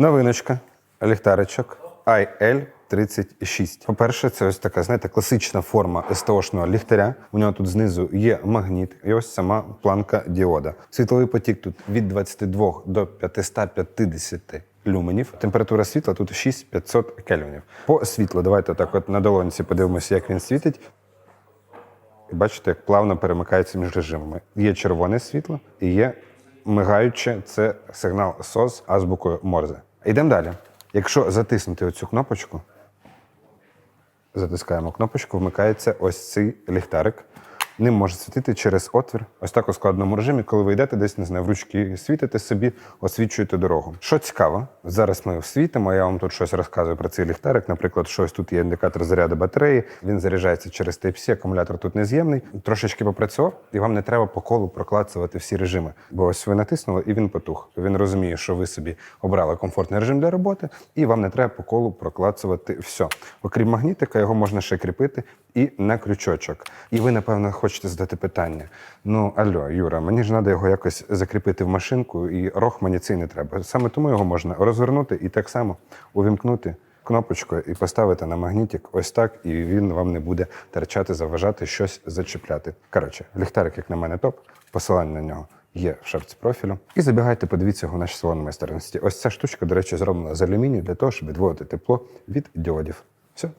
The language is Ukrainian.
Новиночка, ліхтаричок IL36. По-перше, це ось така, знаєте, класична форма СТОшного ліхтаря. У нього тут знизу є магніт, і ось сама планка діода. Світловий потік тут від 22 до 550 люменів. Температура світла тут 6500 кельвінів. По світлу, давайте так от на долонці подивимося, як він світить. І бачите, як плавно перемикається між режимами. Є червоне світло і є мигаюче це сигнал SOS азбукою Морзе. Йдемо далі. Якщо затиснути оцю кнопочку, затискаємо кнопочку, вмикається ось цей ліхтарик. Ним може світити через отвір, ось так у складному режимі, коли ви йдете десь, не знаю, в ручки світите собі, освічуєте дорогу. Що цікаво, зараз ми світимо, я вам тут щось розказую про цей ліхтарик. Наприклад, щось тут є індикатор заряду батареї, він заряджається через Type-C, акумулятор тут нез'ємний. Трошечки попрацював, і вам не треба по колу проклацувати всі режими. Бо ось ви натиснули, і він потух. Він розуміє, що ви собі обрали комфортний режим для роботи, і вам не треба по колу проклацувати все. Окрім магнітика, його можна ще кріпити і на крючочок. І ви, напевно, хочете задати питання: ну алло, Юра, мені ж треба його якось закріпити в машинку, і рог мені цей не треба. Саме тому його можна розвернути і так само увімкнути кнопочкою і поставити на магнітик ось так, і він вам не буде терчати, заважати, щось зачіпляти. Коротше, ліхтарик, як на мене, топ. Посилання на нього є в шапці профілю. І забігайте, подивіться його в нашій салон майстерності. Ось ця штучка, до речі, зроблена з алюмінію для того, щоб відводити тепло від діодів. Все.